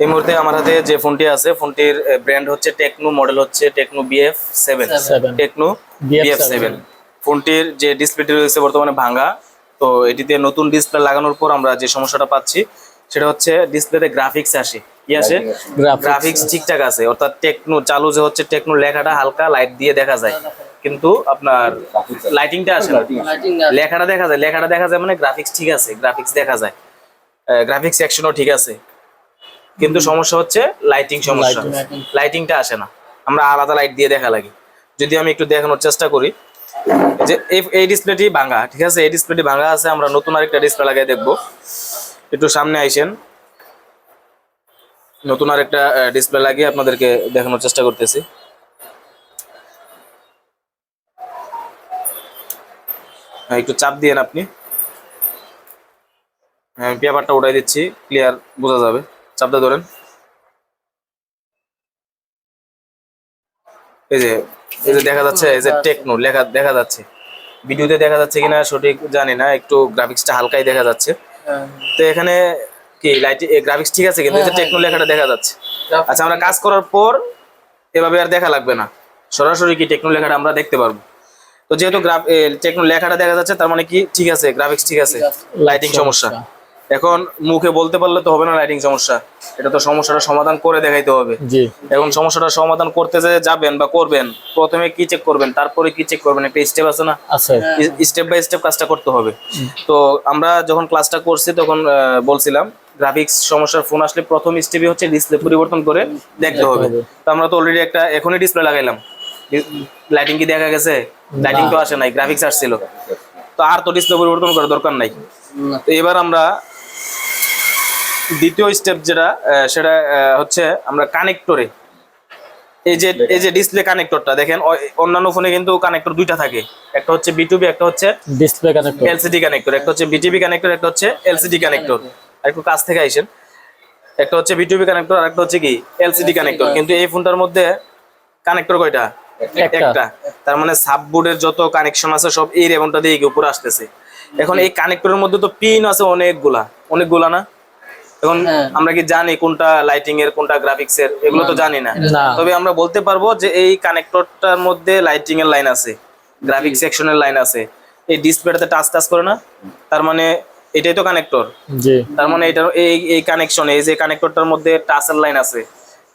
এই মুহূর্তে আমার হাতে যে ফোনটি আছে ফোনটির ব্র্যান্ড হচ্ছে টেকনো মডেল হচ্ছে Tecno BF seven Tecno BF7 BF seven ফোনটির যে ডিসপ্লেটি রয়েছে বর্তমানে ভাঙা তো এটিতে নতুন ডিসপ্লে লাগানোর পর আমরা যে সমস্যাটা পাচ্ছি সেটা হচ্ছে ডিসপ্লেতে গ্রাফিক্স আসে। কি আসে? গ্রাফিক্স ঠিকঠাক আছে অর্থাৎ টেকনো চালু যে হচ্ছে টেকনো লেখাটা হালকা লাইট দিয়ে দেখা যায়। কিন্তু আপনার লাইটিংটা আসে না। লেখাটা দেখা যায় লেখাটা দেখা যায় মানে গ্রাফিক্স ঠিক আছে গ্রাফিক্স দেখা যায়। গ্রাফিক্স সেকশনও ঠিক আছে। কিন্তু সমস্যা হচ্ছে লাইটিং সমস্যা। লাইটিংটা আসে না। আমরা আলাদা লাইট দিয়ে দেখা লাগে। যদি আমি একটু দেখানোর চেষ্টা করি যে এই- ডিসপ্লেটি ভাঙা ঠিক আছে? এই ডিসপ্লেটি ভাঙা আছে আমরা নতুন আরেকটা ডিসপ্লে লাগিয়ে দেখব। একটু সামনে আইসেন। নতুন আরেকটা ডিসপ্লে লাগিয়ে আপনাদেরকে দেখানোর চেষ্টা করতেছি। হ্যাঁ, একটু চাপ দিয়েন আপনি। হ্যাঁ পেপারটা উঠাই দিচ্ছি ক্লিয়ার বোঝা যাবে। চাপটা ধরেন। এই যে এই যে দেখা যাচ্ছে এই যে টেকনো লেখা দেখা যাচ্ছে। ভিডিওতে দেখা যাচ্ছে কিনা সঠিক জানি না একটু গ্রাফিক্সটা হালকাই দেখা যাচ্ছে। তো এখানে কি লাইট গ্রাফিক্স ঠিক আছে কিন্তু এই যে টেকনো লেখাটা দেখা যাচ্ছে। আচ্ছা আমরা কাজ করার পর এভাবে আর দেখা লাগবে না। সরাসরি কি টেকনো লেখাটা আমরা দেখতে পারব। তো যেহেতু গ্রাফ টেকনো লেখাটা দেখা যাচ্ছে তার মানে কি ঠিক আছে গ্রাফিক্স ঠিক আছে। লাইটিং সমস্যা। এখন মুখে বলতে পারলে তো হবে না লাইটিং সমস্যা। এটা তো সমস্যাটা সমাধান করে দেখাইতে হবে। জি। এখন সমস্যাটা সমাধান করতে যে যাবেন বা করবেন প্রথমে কি চেক করবেন তারপরে কি চেক করবেন একটা স্টেপ আছে না? আছে। স্টেপ বাই স্টেপ কাজটা করতে হবে। তো আমরা যখন ক্লাসটা করছি তখন বলছিলাম গ্রাফিক্স সমস্যার ফোন আসলে প্রথম স্টেপই হচ্ছে ডিসপ্লে পরিবর্তন করে দেখতে হবে। হবে। তো আমরা তো অলরেডি একটা এখনই ডিসপ্লে লাগাইলাম। লাইটিং কি দেখা গেছে? লাইটিং তো আসে নাই গ্রাফিক্স আসছিল। তো আর তো ডিসপ্লে পরিবর্তন করার দরকার নাই। তো এবার আমরা দ্বিতীয় স্টেপ যেটা সেটা হচ্ছে আমরা কানেক্টরে এই যে এই যে ডিসপ্লে কানেক্টরটা দেখেন অন্যান্য ফোনে কিন্তু কানেক্টর দুইটা থাকে। একটা হচ্ছে বিটুবি একটা হচ্ছে ডিসপ্লে কানেক্টর এলসিডি কানেক্টর একটা হচ্ছে বিটিবি কানেক্টর একটা হচ্ছে এলসিডি কানেক্টর একটু কাছ থেকে আইসেন। একটা হচ্ছে বিটিবি কানেক্টর আর একটা হচ্ছে কি এলসিডি কানেক্টর কিন্তু এই ফোনটার মধ্যে কানেক্টর কয়টা? একটা। তার মানে সাববোর্ডের যত কানেকশন আছে সব এই রেবনটা দিয়ে উপরে আসতেছে। এখন এই কানেক্টরের মধ্যে তো পিন আছে অনেকগুলা। অনেকগুলা না? এখন আমরা কি জানি কোনটা লাইটিং এর কোনটা গ্রাফিক্স এর? এগুলো তো জানি না। তবে আমরা বলতে পারব যে এই কানেক্টরটার মধ্যে লাইটিং এর লাইন আছে গ্রাফিক্স সেকশনের লাইন আছে। এই ডিসপ্লেটাতে টাচ টাচ করে না তার মানে এটাই তো কানেক্টর জি। তার মানে এটা এই এই কানেকশন এই যে কানেক্টরটার মধ্যে টাচের লাইন আছে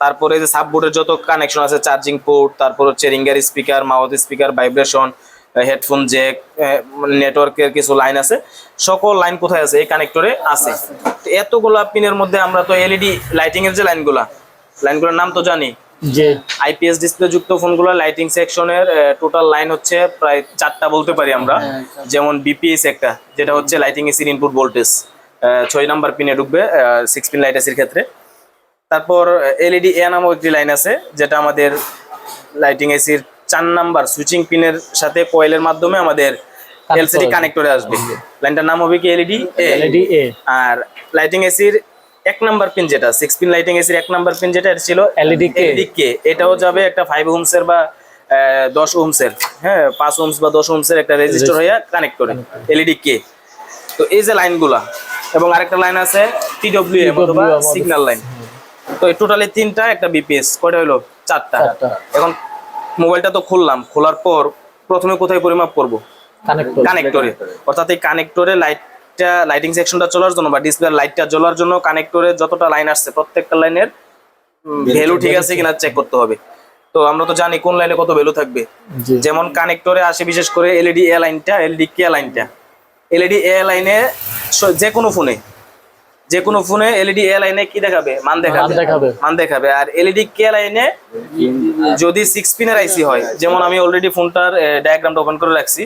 তারপরে যে সাববোর্ডের যত কানেকশন আছে চার্জিং পোর্ট তারপর হচ্ছে ringer speaker mouth speaker vibration headphone jack নেটওয়ার্কের কিছু লাইন আছে। সকল লাইন কোথায় আছে? এই কানেক্টরে আছে। তো এতগুলা পিনের মধ্যে আমরা তো এলইডি লাইটিং এর যে লাইনগুলা লাইনগুলোর নাম তো জানি। আইপিএস ডিসপ্লে যুক্ত ফোনগুলো লাইটিং সেকশনের টোটাল লাইন হচ্ছে প্রায় চারটা বলতে পারি আমরা। যেমন বিপিএস একটা যেটা হচ্ছে লাইটিং এসির ইনপুট ভোল্টেজ ছয় নাম্বার পিনে ঢুকবে সিক্স পিন লাইট এসির ক্ষেত্রে। তারপর এলইডি এ নামক একটি লাইন আছে যেটা আমাদের লাইটিং এসির চার নাম্বার সুইচিং পিনের সাথে কয়েলের মাধ্যমে আমাদের এলসিডি কানেক্টরে আসবে। লাইনটার নাম হবে কি? এলইডি এ এলইডি এ আর লাইটিং এসির এক নাম্বার পিন যেটা সিক্স পিন লাইটিং এসির এক নাম্বার পিন যেটা ছিল LED কে। LED কে এটাও যাবে একটা ফাইভ ওমসের বা আহ, দশ ওমসের হ্যাঁ পাঁচ ওমস বা দশ ওমসের একটা রেজিস্টার হয়ে কানেক্ট করে। এলইডি কে তো এই যে লাইনগুলা এবং আরেকটা লাইন আছে টিডব্লিউ এম অথবা সিগন্যাল লাইন তো টোটালি তিনটা একটা বিপিএস কয়টা হলো? চারটা। এখন মোবাইলটা তো খুললাম খোলার পর প্রথমে কোথায় পরিমাপ করব? কানেক্টর অর্থাৎ এই কানেক্টরে লাইটটা লাইটিং সেকশনটা চলার জন্য বা ডিসপ্লে লাইটটা জ্বলার জন্য কানেক্টরে যতটা লাইন আসছে প্রত্যেকটা লাইনের ভ্যালু ঠিক আছে কিনা চেক করতে হবে। তো আমরা তো জানি কোন লাইনে কত ভ্যালু থাকবে। যেমন কানেক্টরে আসে বিশেষ করে এলইডি এ লাইনটা এলইডি কে লাইনটা এলইডি এ লাইনে যে কোনো ফোনে যে কোনো ফোনে এলইডি এ লাইনে কি দেখাবে? মান দেখাবে। মান দেখাবে। আর এলইডি কে লাইনে যদি সিক্স পিনের আইসি হয় যেমন আমি অলরেডি ফোনটার ডায়াগ্রামটা ওপেন করে রাখছি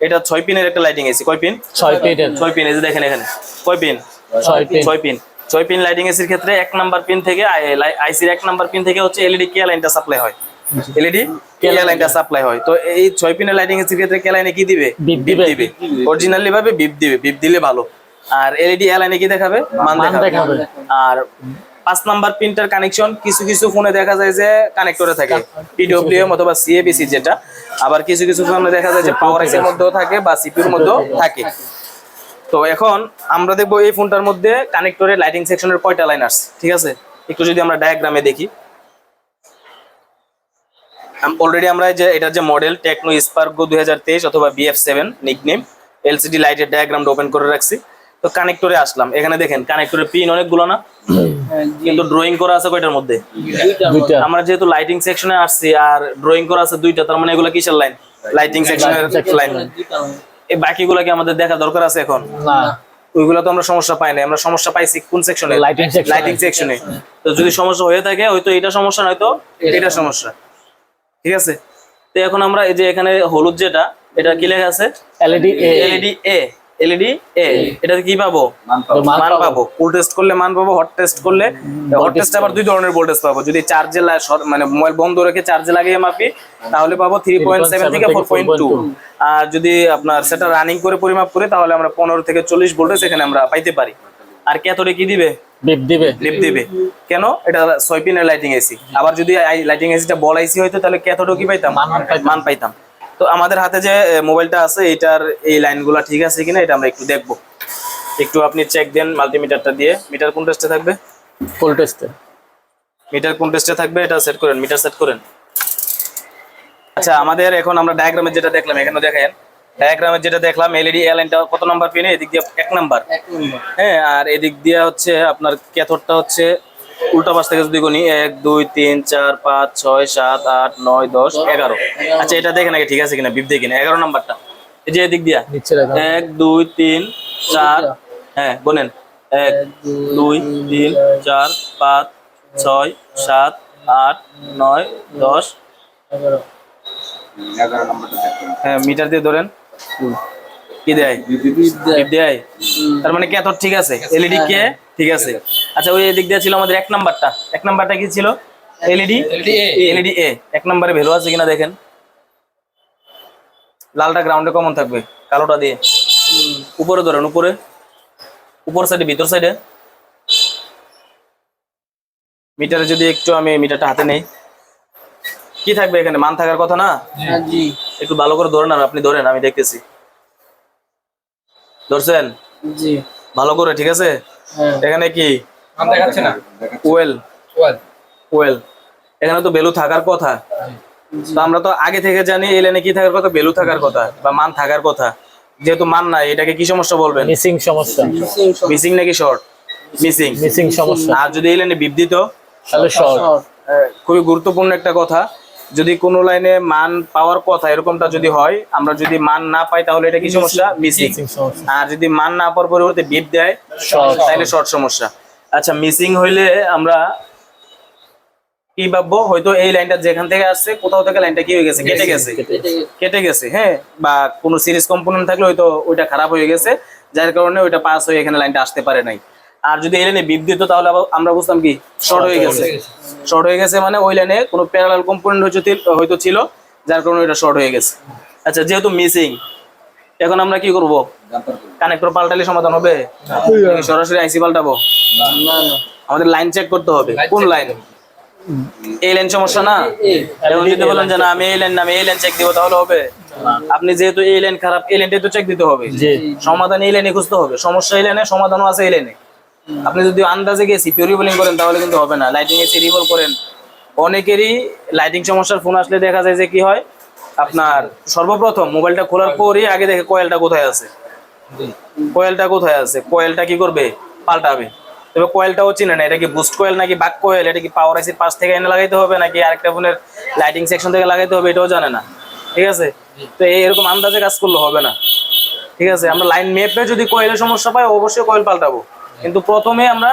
এটা ছয় পিনের একটা লাইটিং এসি কয় পিন ছয় পিনের ছয় পিন এই যে দেখেন এখানে। কয় পিন ছয় পিন ছয় পিন ছয় পিন লাইটিং এসির ক্ষেত্রে এক নাম্বার পিন থেকে আইসির এক নাম্বার পিন থেকে হচ্ছে এলইডি কে লাইনটা সাপ্লাই হয়। এলইডি কে লাইনটা সাপ্লাই হয়। তো এই ছয় পিনের লাইটিং এসির ক্ষেত্রে কে লাইনে কি দিবে? বিপ। দিবে। অরিজিনালি ভাবে বিপ দিবে। বিপ দিলে ভালো। আর এলইডি এ লাইনে কি দেখাবে? মান দেখাবে। আর পাঁচ নাম্বার প্রিন্টার কানেকশন কিছু কিছু ফোনে দেখা যায় যে কানেক্টরে থাকে। পিডব্লিউএম অথবা সিএবিসি যেটা। আবার কিছু কিছু ফোনে দেখা যায় যে পাওয়ার এর মধ্যেও থাকে বা সিপিউর মধ্যেও থাকে। তো এখন আমরা দেখব এই ফোনটার মধ্যে কানেক্টরে লাইটিং সেকশনের কয়টা লাইন আসছে ঠিক আছে? একটু যদি আমরা ডায়াগ্রামে দেখি। অলরেডি আমরা এই যে এটার যে মডেল টেকনো স্পার্কো দুই হাজার তেইশ অথবা বিএফ সেভেন নিকনেম এলসিডি লাইটের ডায়াগ্রামটা ওপেন করে রাখছি। তো কানেক্টরে আসলাম। এখানে দেখেন কানেক্টরের পিন অনেকগুলো না? কিন্তু ড্রয়িং করা আছে কয়টার মধ্যে? দুইটা। আমরা যেহেতু লাইটিং সেকশনে আসছি আর ড্রয়িং করা আছে দুইটা তার মানে এগুলো কিসের লাইন লাইটিং সেকশনের লাইন এই বাকিগুলো কি আমাদের দেখা দরকার আছে এখন? না। ওইগুলো তো আমরা সমস্যা পাই না আমরা সমস্যা পাইছি কোন সেকশনে লাইটিং সেকশনে তো যদি সমস্যা হয়ে থাকে হয়তো এটা সমস্যা নয়তো এটা সমস্যা। ঠিক আছে? তো এখন আমরা এই যে এখানে হলুদ যেটা এটা কি লেখা আছে? LED LED A LED A এটাতে কি পাবো? মান পাবো। কুল টেস্ট করলে মান পাবো হট টেস্ট করলে হট টেস্ট আবার দুই ধরনের ভোল্টেজ পাবো। যদি চার্জে মানে মোবাইল বন্ধ রেখে চার্জে লাগিয়ে মাপি তাহলে পাবো থ্রি পয়েন্ট সেভেন থেকে ফোর পয়েন্ট টু আর যদি আপনার সেটা রানিং করে পরিমাপ করি তাহলে আমরা পনেরো থেকে চল্লিশ ভোল্টেজ এখানে আমরা পাইতে পারি। আর ক্যাথোডে কি দিবে? বিপ দিবে। লিপ দিবে। কেন? এটা ছয় পিনের লাইটিং এসি আবার যদি লাইটিং এসিটা বল আইসি হইতো তাহলে ক্যাথোডও কি পাইতাম। মান পাইতাম। তো আমাদের হাতে যে মোবাইলটা আছে এটার এই লাইনগুলো ঠিক আছে কিনা এটা আমরা একটু দেখব। একটু আপনি চেক দেন মাল্টিমিটারটা দিয়ে। মিটার কোন টেস্টে থাকবে? ফুল টেস্টে মিটার কোন টেস্টে থাকবে? এটা সেট করেন মিটার সেট করেন। আচ্ছা আমাদের এখন আমরা ডায়াগ্রামে যেটা দেখলাম এখানে দেখেন ডায়াগ্রামে যেটা দেখলাম এলইডি এ লাইনটা কত নাম্বার পিনে এদিক দিয়ে এক নাম্বার হ্যাঁ আর এদিক দিয়ে হচ্ছে আপনার ক্যাথোডটা হচ্ছে উল্টা পাশ থেকে যদি গুনি এক দুই তিন চার পাঁচ ছয় সাত আট নয় দশ এগারো। আচ্ছা এটা দেখেন আগে ঠিক আছে কিনা? বিপ কিনা এগারো নাম্বারটা। এই যে এদিক দিয়া। এক দুই তিন চার। হ্যাঁ বলেন এক দুই তিন চার পাঁচ ছয় সাত আট নয় দশ। হ্যাঁ মিটার দিয়ে ধরেন। কি দেয়? বিপ দেয়। তার মানে কে তোর ঠিক আছে? এলইডি কে ঠিক আছে। আচ্ছা ওই দিক দিয়ে ছিল আমাদের এক নাম্বারটা। এক নাম্বারটা কি ছিল? এলইডি এলইডি এ এক নম্বরে ভ্যালু আছে কিনা দেখেন। লালটা গ্রাউন্ডে কমন থাকবে কালোটা দিয়ে। উপরে ধরেন উপরে। উপর সাইডে ভিতর সাইডে মিটারে যদি একটু আমি মিটারটা হাতে নেই। কি থাকবে এখানে? মান থাকার কথা না? জি। একটু ভালো করে ধরেন আর আপনি ধরেন আমি দেখতেছি। ধরছেন? জি। ভালো করে ঠিক আছে? হ্যাঁ। এখানে কি? মান দেখাচ্ছে না? ওয়েল ওয়াল ওয়েল এখানে তো ভ্যালু থাকার কথা। তো আমরা তো আগে থেকে জানি এই লাইনে কি থাকার কথা? ভ্যালু থাকার কথা বা মান থাকার কথা। যেহেতু মান নাই এটাকে কি সমস্যা বলবেন? মিসিং সমস্যা। মিসিং নাকি শর্ট মিসিং মিসিং সমস্যা। আর যদি এই লাইনে বিপ দিত তাহলে শর্ট খুবই গুরুত্বপূর্ণ একটা কথা। যদি কোনো লাইনে মান পাওয়ার কথা এরকমটা যদি হয় আমরা যদি মান না পাই তাহলে এটা কি সমস্যা? মিসিং মিসিং আর যদি মান না পাওয়ার পরিবর্তে বিপ দেয় তাহলে শর্ট সমস্যা। আচ্ছা মিসিং হইলে আমরা কি ভাববো? হয়তো এই লাইনটা যেখান থেকে আসছে কোথাও থেকে লাইনটা কি হয়ে গেছে? কেটে গেছে। কেটে গেছে। হ্যাঁ? বা কোনো সিরিজ কম্পোনেন্ট থাকলে হয়তো ওইটা খারাপ হয়ে গেছে যার কারণে ওইটা পাস হয়ে এখানে লাইনটা আসতে পারে নাই। আর যদি এই লাইনে বিপ দিত তাহলে আমরা বুঝতাম কি শর্ট হয়ে গেছে। শর্ট হয়ে গেছে। মানে ওই লাইনে কোনো প্যারালাল কম্পোনেন্ট হয়তো হয়তো ছিল যার কারণে ওইটা শর্ট হয়ে গেছে। আচ্ছা যেহেতু মিসিং এখন আমরা কি করব? কানেক্টর পাল্টালে সমাধান হবে? সরাসরি আইসি পাল্টাবো? না। না আমাদের লাইন চেক করতে হবে। কোন লাইন এই লাইন সমস্যা না? এখন যদি বলেন যে না আমি এই লাইন না আমি এই লাইন চেক দিব তাহলে হবে। আপনি যেহেতু এই লাইন খারাপ এই লাইনটাই তো চেক দিতে হবে। সমাধান এই লাইনে খুঁজতে হবে। সমস্যা এই লাইনে সমাধানও আছে এই লাইনে আপনি যদি আন্দাজে গিয়ে সিপিউ রিভলিং করেন তাহলে কিন্তু হবে না। লাইটিং এসি রিভল করেন। অনেকেরই লাইটিং সমস্যার ফোন আসলে দেখা যায় যে কি হয়? আপনার সর্বপ্রথম মোবাইলটা খোলার পরই আগে দেখে কয়েলটা কোথায় আছে? কয়েলটা কোথায় আছে? কয়েলটা কি করবে? পাল্টাবে। তবে কয়েলটাও চিনে না এটা কি বুস্ট কয়েল নাকি বাক কয়েল? এটা কি পাওয়ার আইসির পাশ থেকে এনে লাগাইতে হবে নাকি আরেকটা ফোনের লাইটিং সেকশন থেকে লাগাইতে হবে? এটাও জানে না। ঠিক আছে? তো এরকম আন্দাজে কাজ করলে হবে না। ঠিক আছে? আমরা লাইন মেপে যদি কয়েলের সমস্যা পাই অবশ্যই কয়েল পাল্টাবো। কিন্তু প্রথমে আমরা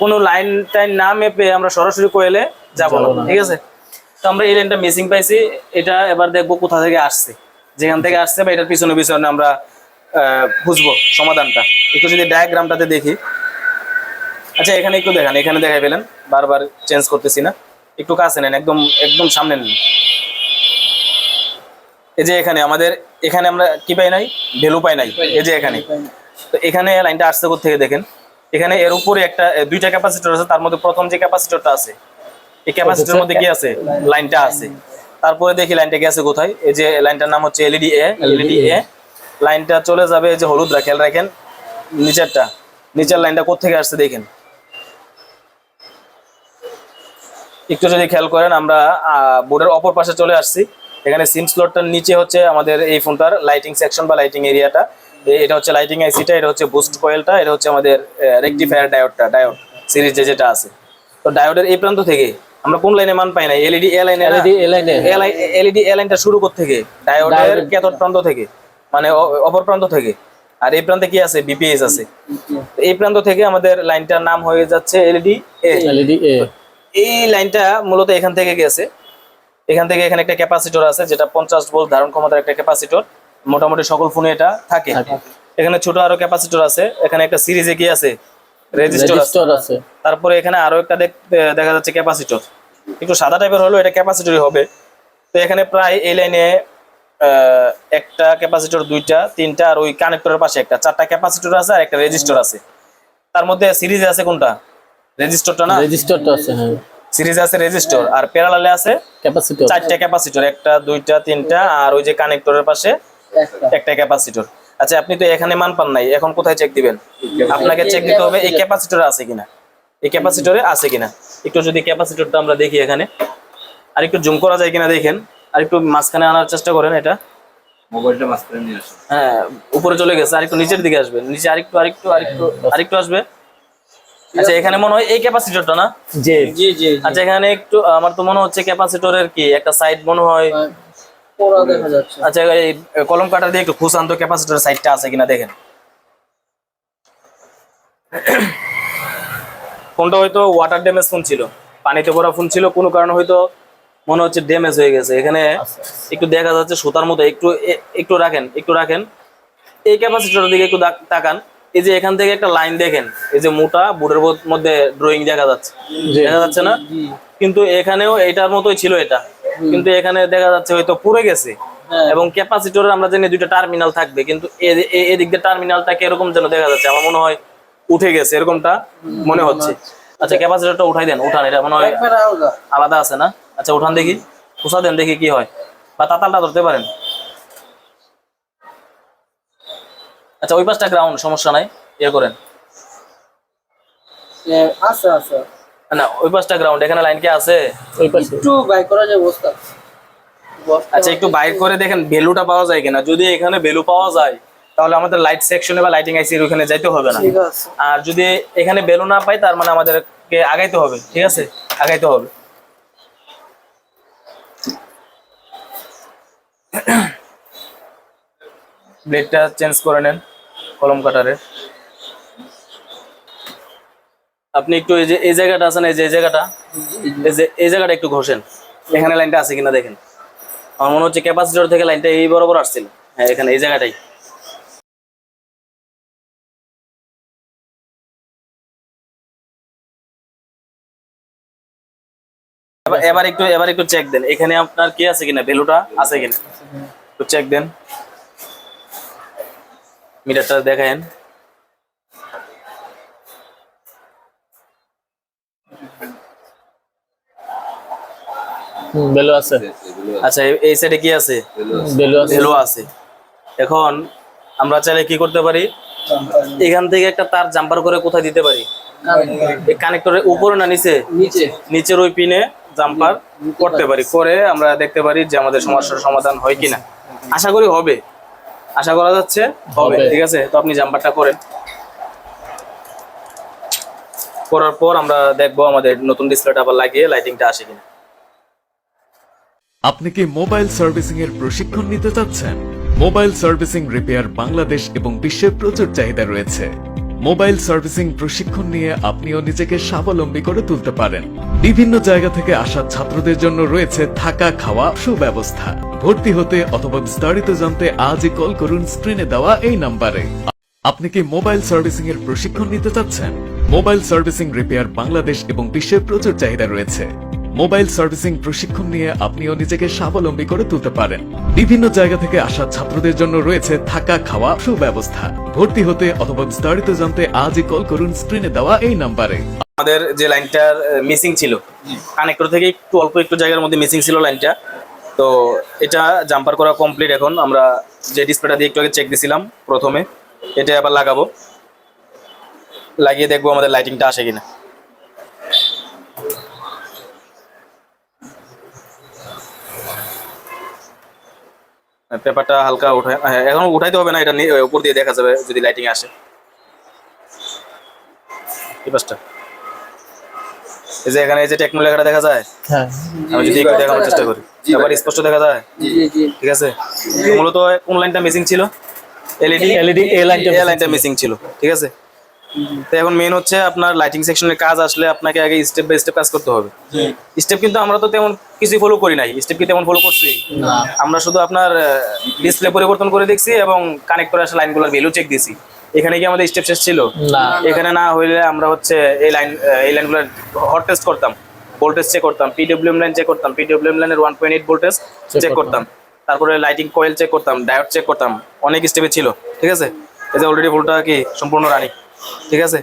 কোনো লাইন টাইন না মেপে আমরা সরাসরি কয়েলে যাব না। ঠিক আছে? তো আমরা এই লাইনটা মিসিং পাইছি। এটা এবার দেখব কোথা থেকে আসছে। যেখান থেকে আসছে বা এটার পিছনে পিছনে আমরা খুঁজবো সমাধানটা। একটু যদি ডায়াগ্রামটাতে দেখি। আচ্ছা এখানে একটু দেখান এখানে দেখাই পেলেন বারবার চেঞ্জ করতেছি না। একটু কাছে নেন একদম একদম সামনে নেন। এই যে এখানে আমাদের এখানে আমরা কি পাই নাই? ভ্যালু পাই নাই। এই যে এখানে। তো এখানে লাইনটা আসছে থেকে দেখেন? এখানে এর উপরে একটা দুইটা ক্যাপাসিটর আছে তার মধ্যে প্রথম যে ক্যাপাসিটরটা আছে এই ক্যাপাসিটরের মধ্যে কি আছে? লাইনটা আছে। তারপরে দেখি লাইনটা গেছে কোথায়? এই যে লাইনটার নাম হচ্ছে এলইডি এ এলইডি এ লাইনটা চলে যাবে এই যে হলুদ খেয়াল রাখেন। নিচেরটা নিচের লাইনটা কোথেকে আসছে দেখেন। একটু যদি খেয়াল করেন আমরা বোর্ডের অপর পাশে চলে আসছি। এখানে সিম স্লটটার নিচে হচ্ছে আমাদের এই ফোনটার লাইটিং সেকশন বা লাইটিং এরিয়াটা। এটা হচ্ছে লাইটিং আইসিটা এটা হচ্ছে বুস্ট কয়েলটা এটা হচ্ছে আমাদের রেকটিফায়ার ডায়োডটা ডায়োড সিরিজ যে যেটা আছে। তো ডায়োডের এই প্রান্ত থেকে আমরা কোন লাইনে মান পাই না? এলইডি এ লাইনে এলইডি এ লাইনে। এলইডি এ লাইনটা শুরু করতে থেকে ডায়োডের ক্যাথোড প্রান্ত থেকে? মানে অপর প্রান্ত থেকে। আর এই প্রান্তে কি আছে? বিপিএস আছে। এই প্রান্ত থেকে আমাদের লাইনটার নাম হয়ে যাচ্ছে এলইডি এ এলইডি এ এই লাইনটা মূলত এখান থেকে গেছে। এখান থেকে এখানে একটা ক্যাপাসিটর আছে যেটা পঞ্চাশ ভোল্ট ধারণ ক্ষমতার একটা ক্যাপাসিটর। মোটামুটি সকল ফোনে এটা থাকে। এখানে ছোট আরও ক্যাপাসিটর আছে। এখানে একটা সিরিজে কি আছে? রেজিস্টার আছে। তারপরে এখানে আরও একটা দেখ- দেখা যাচ্ছে ক্যাপাসিটর। একটু সাদা টাইপের হলেও এটা ক্যাপাসিটরই হবে। তো এখানে প্রায় এই লাইনে একটা ক্যাপাসিটর দুইটা তিনটা আর ওই কানেক্টরের পাশে একটা। চারটা ক্যাপাসিটর আছে আর একটা রেজিস্টার আছে। তার মধ্যে সিরিজে আছে কোনটা? রেজিস্টারটা না? রেজিস্টারটা আছে হ্যাঁ। সিরিজে আছে রেজিস্টার আর প্যারালালে আছে ক্যাপাসিটর। চারটা ক্যাপাসিটর একটা দুইটা তিনটা আর ওই যে কানেক্টরের পাশে একটা। ক্যাপাসিটর। আচ্ছা আপনি তো এখানে মান পান নাই এখন কোথায় চেক দিবেন? আপনাকে চেক দিতে হবে এই ক্যাপাসিটরে আছে কিনা? এই ক্যাপাসিটরে আছে কিনা? একটু যদি ক্যাপাসিটরটা আমরা দেখি এখানে। আর একটু জুম করা যায় কিনা দেখেন। আর একটু মাঝখানে আনার চেষ্টা করেন এটা। মোবাইলটা মাঝখানে নিয়ে আসো হ্যাঁ উপরে চলে গেছে আর একটু নিচের দিকে আসবে নিচে আরেকটু আরেকটু আরেকটু আরেকটু আসবে। আচ্ছা এখানে মনে হয় এই ক্যাপাসিটরটা না? যে জি জি আচ্ছা এখানে একটু আমার তো মনে হচ্ছে ক্যাপাসিটরের কি একটা সাইড মনে হয়। পোড়া দেখা যাচ্ছে। আচ্ছা এই কলম কাটার দিয়ে একটু খুশান্ত ক্যাপাসিটর সাইডটা আছে কিনা দেখেন। ফোনটা হয়তো ওয়াটার ড্যামেজ ফোন ছিল পানিতে ভরা ফোন ছিল কোনো কারণে হয়তো মনে হচ্ছে ড্যামেজ হয়ে গেছে। এখানে একটু দেখা যাচ্ছে সুতার মতো। একটু একটু রাখেন একটু রাখেন। এই ক্যাপাসিটরের দিকে একটু তাকান। এই যে এখান থেকে একটা লাইন দেখেন এই যে মোটা বোর্ডের মধ্যে ড্রয়িং দেখা যাচ্ছে। দেখা যাচ্ছে না? কিন্তু এখানেও এটার মতোই ছিল এটা। কিন্তু এখানে দেখা যাচ্ছে হয়তো পুড়ে গেছে। হ্যাঁ। এবং ক্যাপাসিটর আমরা জানি দুইটা টার্মিনাল থাকবে। কিন্তু এদিক দিয়ে টার্মিনালটাকে এরকম যেন দেখা যাচ্ছে? আমার মনে হয় উঠে গেছে এরকমটা মনে হচ্ছে। আচ্ছা ক্যাপাসিটরটা উঠাই দেন উঠান। এটা মনে হয় আলাদা আছে না? আচ্ছা উঠান দেখি। খুসা দেন দেখি কি হয়। বা তাতালটা ধরতে পারেন। আচ্ছা ওই পাশটা গ্রাউন্ড সমস্যা নাই ইয়ে করেন। না ওই পাশটা গ্রাউন্ড এখানে লাইন কি আছে? ওই পাশে। একটু বাই করা যায় বস্তা। বস্তা আচ্ছা একটু বাইর করে দেখেন ভ্যালুটা পাওয়া যায় কিনা। যদি এখানে ভ্যালু পাওয়া যায় তাহলে আমাদের লাইট সেকশনে বা লাইটিং আইসির ওখানে যাইতে হবে না। আর যদি এখানে ভ্যালু না পাই তার মানে আমাদেরকে আগাইতে হবে ঠিক আছে? আগাইতে হবে। ব্লেডটা চেঞ্জ করে নেন, কলম কাটারের আপনি একটু এই যে, এই জায়গাটা আছে না, এই যে, এই জায়গাটা? এই যে, এই জায়গাটা একটু ঘষেন। এখানে লাইনটা আছে কিনা দেখেন। আমার মনে হচ্ছে ক্যাপাসিটর থেকে লাইনটা এই বরাবর আসছিল। হ্যাঁ এখানে, এই জায়গাটাই। এবার এবার একটু এবার একটু চেক দেন। এখানে আপনার কি আছে কিনা? ভ্যালুটা আছে কিনা? একটু চেক দেন। মিটারটা দেখেন বেলু আছে। আচ্ছা এই- সাইডে কি আছে? ভ্যালু আছে। এখন আমরা চাইলে কি করতে পারি? এখান থেকে একটা তার জাম্পার করে কোথায় দিতে পারি? কানেক্টরের উপরে না নিচে? নিচে। নিচের ওই পিনে জাম্পার করতে পারি করে আমরা দেখতে পারি যে আমাদের সমস্যার সমাধান হয় কিনা। আশা করি হবে। আশা করা যাচ্ছে হবে হবে। ঠিক আছে? তো আপনি জাম্পারটা করেন। করার পর আমরা দেখব আমাদের নতুন ডিসপ্লেটা আবার লাগিয়ে লাইটিংটা আসে কিনা। আপনি কি মোবাইল সার্ভিসিং এর প্রশিক্ষণ নিতে চাচ্ছেন? মোবাইল সার্ভিসিং রিপেয়ার বাংলাদেশ এবং বিশ্বে প্রচুর চাহিদা রয়েছে। মোবাইল সার্ভিসিং প্রশিক্ষণ নিয়ে আপনিও নিজেকে স্বাবলম্বী করে তুলতে পারেন। বিভিন্ন জায়গা থেকে আসা ছাত্রদের জন্য রয়েছে থাকা খাওয়া সুব্যবস্থা। ভর্তি হতে অথবা বিস্তারিত জানতে আজই কল করুন স্ক্রিনে দেওয়া এই নাম্বারে। আপনি কি মোবাইল সার্ভিসিং এর প্রশিক্ষণ নিতে চাচ্ছেন? মোবাইল সার্ভিসিং রিপেয়ার বাংলাদেশ এবং বিশ্বের প্রচুর চাহিদা রয়েছে। মোবাইল সার্ভিসিং প্রশিক্ষণ নিয়ে আপনিও নিজেকে স্বাবলম্বী করে তুলতে পারেন। বিভিন্ন জায়গা থেকে আসা ছাত্রদের জন্য রয়েছে থাকা খাওয়া সুব্যবস্থা। ভর্তি হতে অথবা বিস্তারিত জানতে আজই কল করুন স্ক্রিনে দেওয়া এই নাম্বারে। আমাদের যে লাইনটার মিসিং ছিল কানেক্টর থেকে একটু অল্প একটু জায়গার মধ্যে মিসিং ছিল লাইনটা। তো এটা জাম্পার করা কমপ্লিট এখন। আমরা যে ডিসপ্লেটা দিয়ে একটু আগে চেক দিছিলাম প্রথমে এটা আবার লাগাবো। লাগিয়ে দেখব আমাদের লাইটিংটা আসে কিনা। পেপারটা হালকা উঠায় হ্যাঁ এখন উঠাইতে হবে না এটা উপর দিয়ে দেখা যাবে যদি লাইটিং আসে। এই পাশটা। এই যে এখানে এই যে টেকনো লেখাটা দেখা যায়? হ্যাঁ। আমি যদি একটু দেখানোর চেষ্টা করি। আবার স্পষ্ট দেখা যায়? জি জি ঠিক আছে? মূলত কোন লাইনটা মিসিং ছিল? এলইডি লাইনটা লাইনটা মিসিং ছিল। ঠিক আছে? তো এখন মেন হচ্ছে আপনার লাইটিং সেকশনের কাজ আসলে আপনাকে আগে স্টেপ বাই স্টেপ কাজ করতে হবে। স্টেপ কিন্তু আমরা তো তেমন কিছুই ফলো করি নাই। স্টেপ কি তেমন ফলো করছি না। আমরা শুধু আপনার ডিসপ্লে পরিবর্তন করে দেখছি এবং কানেক্ট করে আসা লাইনগুলোর ভ্যালু চেক দিছি। এখানে কি আমাদের স্টেপ শেষ ছিল? না। এখানে না হইলে আমরা হচ্ছে এই লাইন এই লাইনগুলোর হট টেস্ট করতাম। ভোল্টেজ চেক করতাম। পিডব্লিউএম লাইন চেক করতাম। পিডব্লিউএম লাইনের one point eight voltage check করতাম। তারপরে লাইটিং কয়েল চেক করতাম ডায়োড চেক করতাম। অনেক স্টেপে ছিল ঠিক আছে? এই যে অলরেডি ভোল্টটা কি সম্পূর্ণ রানিং ঠিক আছে